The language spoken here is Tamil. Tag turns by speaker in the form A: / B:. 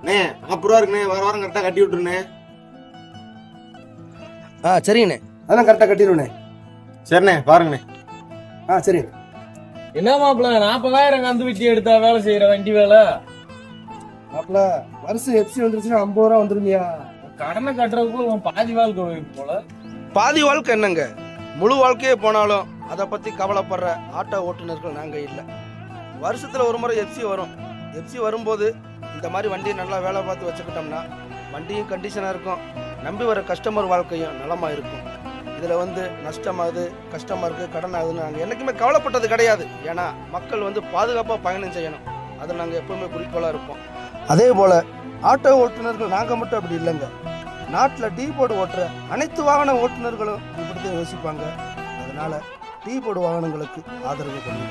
A: அண்ணே நாற்பது ரூபா இருக்குண்ணே வர வாரம் கரெக்டாக கட்டி விட்டுருண்ணே.
B: ஆ சரிங்கண்ணே.
C: அதெல்லாம் கரெக்டாக கட்டிடுவேண்ணே.
A: சரிண்ணே பாருங்கண்ணே
C: ஆ சரிங்க
D: என்ன மாப்பிள்ள நாற்பதாயிரம் கந்து வெட்டி எடுத்தா வேலை செய்யற வண்டி வேலை?
C: மாப்பிள வருஷம் எஃப்சி வந்துருச்சுன்னா ஐம்பது ரூபா வந்துருமியா?
D: கடனை கட்டுறதுக்குள்ள உன் பாதி வாழ்க்கை போல.
B: பாதி வாழ்க்கை என்னங்க? முழு வாழ்க்கையே போனாலும் அதை பற்றி கவலைப்படுற ஆட்டோ ஓட்டுநர்கள் நாங்கள் இல்லை. வருஷத்தில் ஒரு முறை எஃப்சி வரும். எஃப்சி வரும்போது இந்த மாதிரி வண்டியை நல்லா வேலை பார்த்து வச்சுக்கிட்டோம்னா வண்டியும் கண்டிஷனாக இருக்கும். நம்பி வர கஸ்டமர் வாழ்க்கையும் நலமாக இருக்கும். இதில் வந்து நஷ்டமாகுது கஷ்டமாக கடன் ஆகுதுன்னு நாங்கள் என்றைக்குமே கவலைப்பட்டது கிடையாது. ஏன்னா மக்கள் வந்து பாதுகாப்பாக பயணம் செய்யணும். அதில் நாங்கள் எப்பவுமே குறிக்கோளாக இருப்போம். அதே போல் ஆட்டோ ஓட்டுநர்கள் நாங்கள் மட்டும் அப்படி இல்லைங்க. நாட்டில் டீ போர்டு ஓட்டுற அனைத்து வாகன ஓட்டுநர்களும் இப்படி தான் யோசிப்பாங்க. அதனால் டீ போர்டு வாகனங்களுக்கு ஆதரவு கொடுங்க.